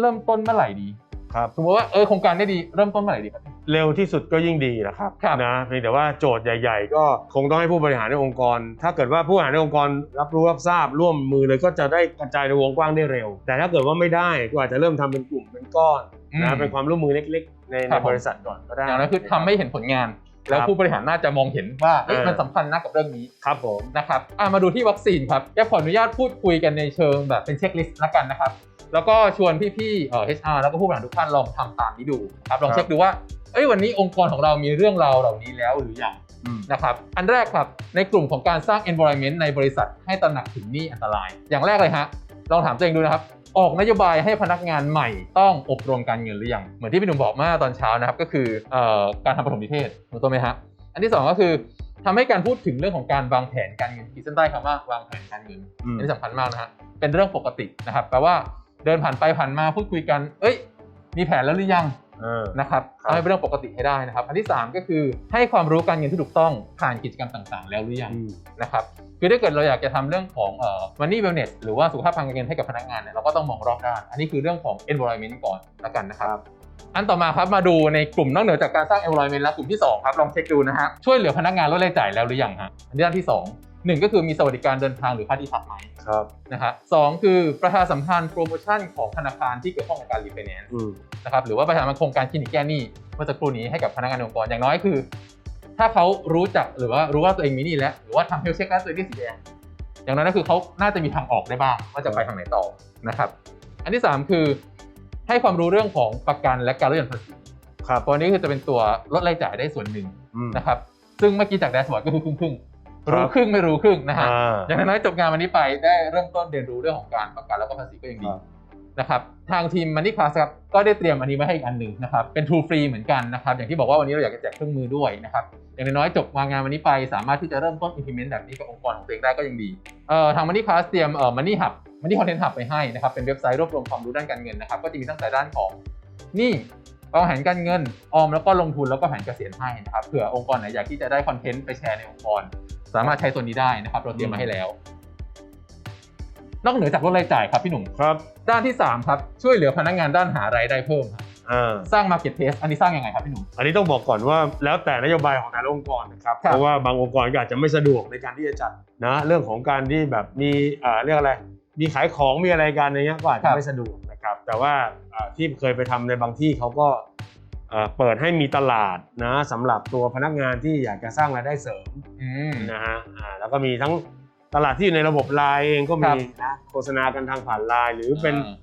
เริ่มต้นเมื่อไหร่ดีครับสมมติว่าเออโครงการได้ดีเริ่มต้นเมื่อไหร่ดีครับ เร็วที่สุดก็ยิ่งดีนะครับครับนะเพียงแต่ว่าโจทย์ใหญ่ ๆ ก็คงต้องให้ผู้บริหารในองค์กร ถ้าเกิดว่าผู้บริหารในองค์กรรับรู้รับทราบร่วมมือเลยก็จะได้กระจายในวงกว้างได้เร็ว แต่ถ้าเกิดว่าไม่ได้ก็อาจจะเริ่มทำเป็นกลุ่มเป็นก้อนอืมนะเป็นความร่วมมือเล็ก ๆ ในครัในบผมบริษัทก่อนก็ได้อย่างนั้นคือทำให้เห็นผลงาน แล้วครับผู้บริหารน่าจะมองเห็นว่าเอ้ยเออมันสำคัญนะกับเรื่องนี้ครับผมนะครับอะมาดูที่วัคซีนครับแกขออนุญาตพูดคุยกันในเชิงแบบเป็นเช็คลิสต์ละกันนะครับ แล้วก็ชวนพี่ๆเอ่อ HR แล้วก็ผู้บริหารทุกท่านลองทำตามนี้ดูครับลองครับเช็คดูว่าเอ้ยวันนี้องค์กรของเรามีเรื่องราวเหล่านี้แล้วหรือยังอืมนะครับอันแรกครับในกลุ่มของการสร้าง environment ในบริษัทให้ตระหนักถึงหนี้อันตราย อย่างแรกเลยฮะลองถามตัวเองดูนะครับออกนโยบายให้พนักงานใหม่ต้องอบรมการเงินหรือยังเหมือนที่พี่หนุ่มบอกเมื่อตอนเช้านะครับก็คือเอ่อการทำปฐมนิเทศถูกต้องไหมฮะอันที่สองก็คือทำให้การพูดถึงเรื่องของการวางแผนการเงินขีดเส้นใต้คำว่าวางแผนการเงินอืมอันนี้สำคัญมากนะฮะเป็นเรื่องปกตินะครับแปลว่า เดินผ่านไปผ่านมาพูดคุยกัน เอ้ย มีแผนแล้วหรือยังเออนะครับครับทำให้เป็นเรื่องปกติให้ได้นะครับ อันที่ 3 ก็คือให้ความรู้การเงินที่ถูกต้องผ่านกิจกรรมต่างๆ แล้วหรือยังอืมนะครับคือถ้าเกิดเราอยากจะทำเรื่องของเอ่อ money wellness หรือว่าสุขภาพทางการเงินให้กับพนักงานเนี่ยเราก็ต้องมองรอบด้าน อันนี้คือเรื่องของ environment ก่อนละกันนะครับ อันต่อมาครับมาดูในกลุ่มนอกเหนือจากการสร้าง environment แล้วกลุ่มที่สองครับลองเช็คดูนะฮะช่วยเหลือพนักงานลดรายจ่ายแล้วหรือยังฮะอันนี้ด้านที่สอง หนึ่งก็คือมีสวัสดิการเดินทางหรือค่าที่พักไหมครับนะครับสองคือประชาสัมพันธ์โปรโมชั่นของธนาคารที่เกี่ยวข้องกับการรีไฟแนนซ์อืมนะครับหรือว่าประชาสัมพันธ์โครงการคลินิกแก้หนี้เมื่อสักครู่นี้ให้กับพนักงานในองค์กรอย่างน้อยคือ ถ้าเขารู้จักหรือว่ารู้ว่าตัวเองมีหนี้แล้วหรือว่าทำเฮลเช็คแล้วตัวเองได้สีแดงอย่างนั้นก็คือเขาน่าจะมีทางออกได้บ้างว่าจะไปทางไหนต่อนะครับ อันที่สามคือให้ความรู้เรื่องของประกันและการลดหย่อนภาษีครับตัวนี้คือจะเป็นตัวลดรายจ่ายได้ส่วนหนึ่งอืมนะครับ ซึ่งเมื่อกี้จากแดชบอร์ดก็คือครึ่งครึ่งๆค รับรู้ครึ่งไม่รู้ครึ่งนะฮะอ่าอย่างน้อยจบงานวันนี้ไปได้เริ่มต้นเรียนรู้เรื่องของการประกันแล้วก็ภาษีก็ยังดีครับนะครับทางทีม Money Class ครับก็ได้เตรียมอันนี้ไว้ให้อีกอันหนึ่งนะครับเป็น True Free เหมือนกันนะครับอย่างที่บอกว่าวันนี้เราอยากจะแจกเครื่องมือด้วยนะครับอย่างน้อยๆจบมางานวันนี้ไป สามารถที่จะเริ่มต้น implement แบบนี้กับองค์กรของตัวเองได้ก็ยังดีเอ่อทาง Money Class เตรียมเอ่อ Money Hub Money Content Hub ไปให้นะครับเป็นเว็บไซต์รวบรวมความรู้ด้านการเงินนะครับก็จะมีตั้งแต่ด้านของหนี่วางแผนการเงินออมแล้วก็ลงทุนแล้วก็แผนเกษียณให้นะครับเผื่อองค์กรไหนอยากที่จะได้คอนเทนต์ไปแชร์ในองค์กร สามารถใช้ตัวนี้ได้นะครับ เราเตรียมมาให้แล้ว นอกเหนือจากลดรายจ่ายครับพี่หนุ่ม ครับ ด้านที่ 3 ครับ ช่วยเหลือพนักงานด้านหารายได้เพิ่มครับอ่า สร้าง Market Place อันนี้สร้างยังไงครับพี่หนุ่ม อันนี้ต้องบอกก่อนว่าแล้วแต่นโยบายของแต่ละองค์กรนะครับ ครับ เพราะว่าบางองค์กรก็อาจจะไม่สะดวกในการที่จะจัดนะเรื่องของการที่แบบมีอ่าเรียกอะไรมีขายของมีอะไรกันอย่างเงี้ยก็อาจจะไม่สะดวกนะครับ แต่ว่าอ่าที่เคยไปทำในบางที่เขาก็อ่า เปิดให้มีตลาดนะสำหรับตัวพนักงานที่อยากจะสร้างรายได้เสริมอืมนะฮะอ่าแล้วก็มีทั้งตลาดที่อยู่ในระบบไลน์เองก็ครัมีบนะโฆษณากันทางผ่านไลน์หรือเป็นอ่า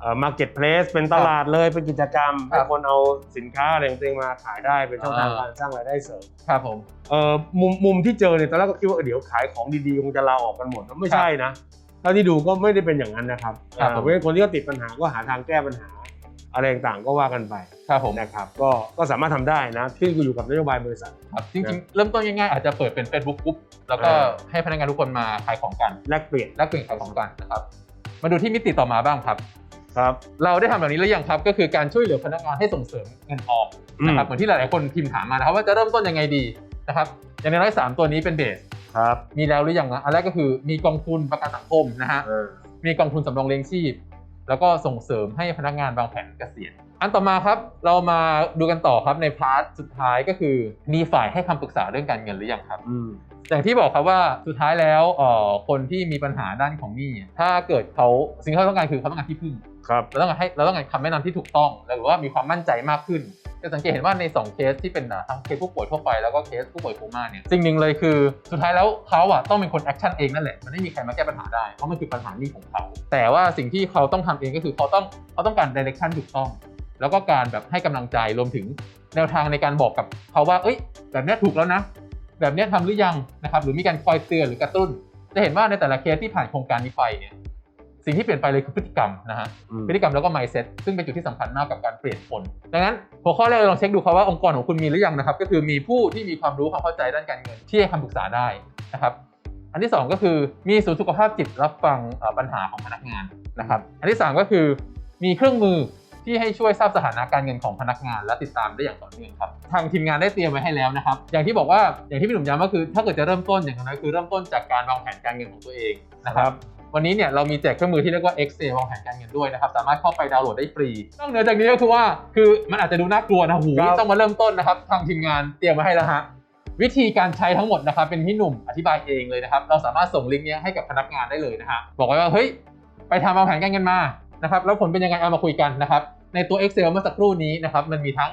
เอ่อ market place เป็นตลาดเลยเป็นกิจกรรมครัให้บคนเอาสินค้าอะไรของตัวเองมาขายได้เป็นช่องทางอ่าการสร้างรายได้เสริมครับผมเอ่อมุมมุมที่เจอเนี่ยตอนแรกก็คิดว่าเออเดี๋ยวขายของดีๆคงจะลาออกกันหมดแล้วไม่ใช่นะเท่าที่ดูก็ไม่ได้เป็นอย่างนั้นนะครับครับอ่าผมเพราะฉะนั้นคนที่เขาติดปัญหาก็หาทางแก้ปัญหา อะไรต่างๆก็ว่ากันไปครับผมนะครับก็ก็สามารถทำได้นะขึ้นอยู่กับนโยบายบริษัทครับจริงๆ เริ่มต้นง่ายๆอาจจะเปิดเป็น Facebook Group แล้วก็อ่าให้พนักงานทุกคนมาขายของกันแลกเปลี่ยนแลกเปลี่ยนขายของกันนะครับมาดูที่มิติต่อมาบ้างครับครับ เราได้ทำแบบนี้หรือยังครับก็คือการช่วยเหลือพนักงานให้ส่งเสริมเงินออมนะครับอืมเหมือนที่หลายๆคนพิมพ์ถามมานะครับว่าจะเริ่มต้นยังไงดีนะครับอย่างน้อยๆสามตัวนี้เป็นเบสครับมีแล้วหรือยังนะอันแรกก็คือมีกองทุนประกันสังคมนะฮะเออมีกองทุนสำรองเลี้ยงชีพ แล้วก็ส่งเสริมให้พนักงานวางแผนเกษียณอันต่อมาครับเรามาดูกันต่อครับในพาร์ทสุดท้ายก็คือ มีฝ่ายให้คำปรึกษาเรื่องการเงินหรือยังครับอืมอย่างที่บอกครับว่าสุดท้ายแล้วเอ่อคนที่มีปัญหาด้านของหนี้ถ้าเกิดเขาสิ่งที่เขาต้องการคือเขาต้องการที่พึ่งครับเราต้องการให้เราต้องการคำแนะนำที่ถูกต้องหรือว่ามีความมั่นใจมากขึ้น จะสังเกตเห็นว่าใน 2 เคสที่เป็นอะทั้งเคสผู้ป่วยทั่วไปแล้วก็เคสผู้ป่วยโคม่าเนี่ยสิ่งหนึ่งเลยคือสุดท้ายแล้วเขาอะต้องเป็นคนแอคชั่นเองนั่นแหละมันไม่มีใครมาแก้ปัญหาได้เพราะมันคือปัญหานี้ของเขา แต่ว่าสิ่งที่เขาต้องทำเองก็คือเขาต้องเขาต้องการดิเรกชันถูกต้อง แล้วก็การแบบให้กำลังใจรวมถึงแนวทางในการบอกกับเขาว่าเอ้ย แบบนี้ถูกแล้วนะ แบบนี้ยทำหรือยังนะครับหรือมีการคอยเตือนหรือกระตุ้น จะเห็นว่าในแต่ละเคสที่ผ่านโครงการนี้ไปเนี่ย สิ่งที่เปลี่ยนไปเลยคือพฤติกรรมนะฮะอืมพฤติกรรมแล้วก็ mindset ซึ่งเป็นจุดที่สำคัญมากกับการเปลี่ยนคน ดังนั้นหัวข้อแรกลองเช็คดูครับว่าองค์กรของคุณมีหรือยังนะครับ ก็คือมีผู้ที่มีความรู้ความเข้าใจด้านการเงินที่ให้คำปรึกษาได้นะครับ อันที่สองก็คือมีศูนย์สุขภาพจิตรับฟังเอ่อปัญหาของพนักงานนะครับ อันที่สามก็คือมีเครื่องมือที่ให้ช่วยทราบสถานะการเงินของพนักงาน และติดตามได้อย่างต่อเนื่องครับทางทีมงานได้เตรียมไว้ให้แล้วนะครับ อย่างที่บอกว่าอย่างที่พี่หนุ่มย้ำก็คือ ถ้าเกิดจะเริ่มต้นอย่างน้อยคือเริ่มต้นจากการวางแผนการเงินของตัวเองนะคครัรับบ วันนี้เนี่ยเรามีแจกเครื่องมือที่เรียกว่า Excel วางแผนการเงินด้วยนะครับ สามารถเข้าไปดาวน์โหลดได้ฟรีนอกเหนือจากนี้ก็คือว่าคือมันอาจจะดูน่ากลัวนะหูครับต้องมาเริ่มต้นนะครับทางทีมงานเตรียมมาให้แล้วฮะวิธีการใช้ทั้งหมดนะครับเป็นพี่หนุ่มอธิบายเองเลยนะครับ เราสามารถส่งลิงก์เนี้ยให้กับพนักงานได้เลยนะฮะบอกไว้ว่าเฮ้ยไปทำวางแผนการเงินมานะครับแล้วผลเป็นยังไงเอามาคุยกันนะครับในตัว Excel เมื่อสักครู่นี้นะครับมันมีทั้ง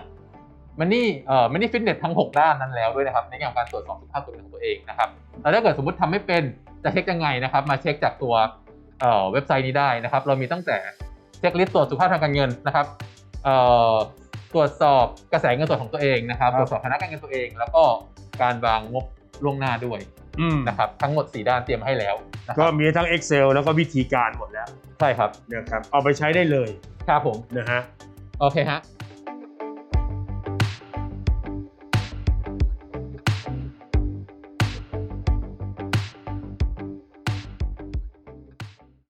มันนี่เอ่อมันนี่ฟิตเนสทั้ง 6 ด้านนั้นแล้วด้วยนะครับในแง่ของการตรวจสอบสุขภาพตัวเองของตัวเองนะครับแล้วถ้าเกิดสมมติทำไม่เป็น จะเช็คยังไงนะครับ มาเช็คจากตัวเอ่อเว็บไซต์นี้ได้นะครับ เรามีตั้งแต่เช็คลิสต์ตรวจสุขภาพทางการเงินนะครับเอ่อตรวจสอบกระแสเงินสดของตัวเองนะครับครับ ตรวจสอบคณะการเงินตัวเอง แล้วก็การวางงบล่วงหน้าด้วยอืมนะครับทั้งหมด 4 ด้านเตรียมให้แล้วนะคก็รับมีทั้ง Excel แล้วก็วิธีการหมดแล้ว ใช่ครับนะครับเอาไปใช้ได้เลย ครับผมนะฮะโอเคฮะ